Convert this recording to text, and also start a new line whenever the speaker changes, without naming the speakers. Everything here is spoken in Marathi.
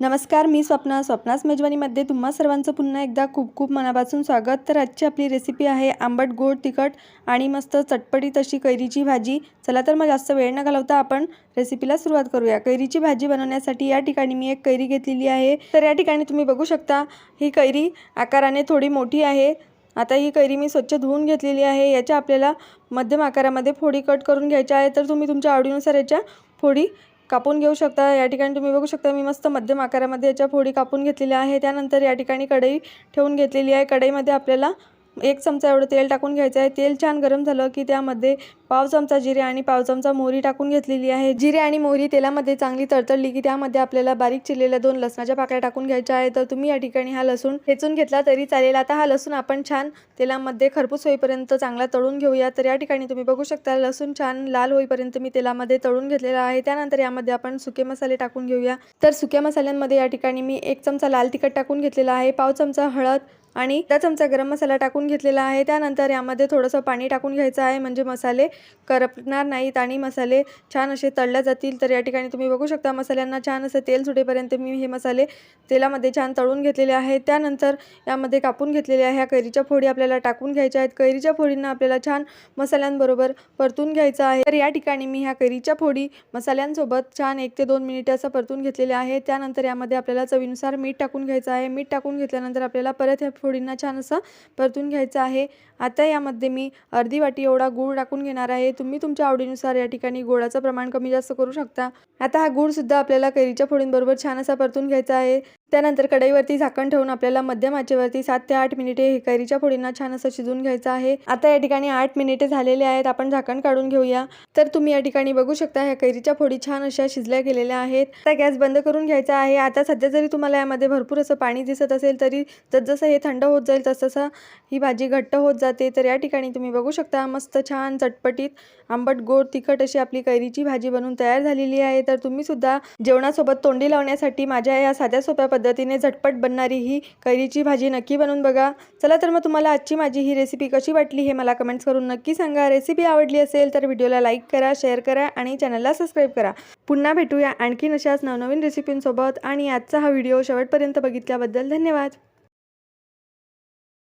नमस्कार मी स्वप्ना. स्वप्नास मेजवानीमध्ये तुम्हा सर्वांचं पुन्हा एकदा खूप खूप मनापासून स्वागत. तर आजची आपली रेसिपी आहे आंबट गोड तिखट आणि मस्त चटपटीत अशी कैरीची भाजी. चला तर मग जास्त वेळ न घालवता आपण रेसिपीला सुरुवात करूया. कैरीची भाजी बनवण्यासाठी या ठिकाणी मी एक कैरी घेतलेली आहे. तर या ठिकाणी तुम्ही बघू शकता ही कैरी आकाराने थोडी मोठी आहे. आता ही कैरी मी स्वच्छ धुवून घेतलेली आहे. याच्या आपल्याला मध्यम आकारामध्ये फोडी कट करून घ्यायच्या आहे तर तुम्ही तुमच्या आवडीनुसार याच्या फोडी कापून घेऊ शकता. या ठिकाणी तुम्ही बघू शकता मी मस्त मध्यम आकारामध्ये याच्या फोडी कापून घेतलेल्या आहे त्यानंतर या ठिकाणी कढई ठेवून घेतलेली आहे. कढईमध्ये आपल्याला एक चमचा एवढं तेल टाकून घ्यायचं आहे. तेल छान गरम झालं की त्यामध्ये पाव चमचा जिरे आणि पाव चमचा मोहरी टाकून घेतलेली आहे. जिरे आणि मोहरी तेलामध्ये चांगली तडतडली की त्यामध्ये आपल्याला बारीक चिरलेल्या दोन लसणाच्या पाकळ्या टाकून घ्यायच्या आहे तर तुम्ही या ठिकाणी हा लसूण ठेचून घेतला तरी चालेल. आता हा लसूण आपण छान तेलामध्ये खरपूस होईपर्यंत चांगला तळून घेऊया. तर या ठिकाणी तुम्ही बघू शकता लसूण छान लाल होईपर्यंत मी तेलामध्ये तळून घेतलेला आहे. त्यानंतर यामध्ये आपण सुके मसाले टाकून घेऊया. तर सुक्या मसाल्यांमध्ये या ठिकाणी मी एक चमचा लाल तिखट टाकून घेतलेला आहे. पाव चमचा हळद आणि त्या चमचा गरम मसाला टाकून घेतलेला आहे. त्यानंतर यामध्ये थोडंसं पाणी टाकून घ्यायचं आहे. म्हणजे मसाले करपणार नाहीत आणि मसाले छान असे तळल्या जातील. तर या ठिकाणी तुम्ही बघू शकता मसाल्यांना छान असं तेल सुटेपर्यंत मी हे मसाले तेलामध्ये छान तळून घेतलेले आहेत. त्यानंतर यामध्ये कापून घेतलेल्या ह्या कैरीच्या फोडी आपल्याला टाकून घ्यायच्या आहेत. कैरीच्या फोडींना आपल्याला छान मसाल्यांबरोबर परतून घ्यायचं आहे. तर या ठिकाणी मी ह्या कैरीच्या फोडी मसाल्यांसोबत छान एक ते दोन मिनिटे असं परतून घेतलेले आहे त्यानंतर यामध्ये आपल्याला चवीनुसार मीठ टाकून घ्यायचं आहे. मीठ टाकून घेतल्यानंतर आपल्याला परत ह्या थोडींना छान असं परतून घ्यायचं आहे. आता यामध्ये मी अर्धी वाटी एवढा गूळ टाकून घेणार आहे. तुम्ही तुमच्या आवडीनुसार या ठिकाणी गुळाचं प्रमाण कमी जास्त करू शकता. आता हा गूळसुद्धा आपल्याला कैरीच्या फोडींबरोबर छान असा परतून घ्यायचा आहे. त्यानंतर कढईवरती झाकण ठेवून आपल्याला मध्यम आचेवरती सात ते आठ मिनिटे हे कैरीच्या फोडींना छान असं शिजवून घ्यायचं आहे. आता या ठिकाणी आठ मिनिटे झालेले आहेत. आपण झाकण काढून घेऊया. तर तुम्ही या ठिकाणी बघू शकता ह्या कैरीच्या फोडी छान अशा शिजल्या गेलेल्या आहेत. त्या गॅस बंद करून घ्यायचा आहे. आता सध्या जरी तुम्हाला यामध्ये भरपूर असं पाणी दिसत असेल तरी जसजसं हे थंड होत जाईल तसतसं ही भाजी घट्ट होत जाते. तर या ठिकाणी तुम्ही बघू शकता मस्त छान चटपटीत आंबट गोड तिखट अशी आपली कैरीची भाजी बनवून तयार झालेली आहे. तर तुम्ही सुद्धा जेवणासोबत तोंडी लावण्यासाठी माझ्या या साध्या सोप्या पद्धतीने झटपट बनणारी ही कैरीची भाजी नक्की बनवून बघा. चला तर मग तुम्हाला आजची माझी ही रेसिपी कशी वाटली हे मला कमेंट्स करून नक्की सांगा. रेसिपी आवडली असेल तर व्हिडिओला लाईक करा शेअर करा आणि चॅनलला सबस्क्राईब करा. पुन्हा भेटूया आणखीन अशाच नवनवीन रेसिपींसोबत आणि आजचा हा व्हिडिओ शेवटपर्यंत बघितल्याबद्दल धन्यवाद.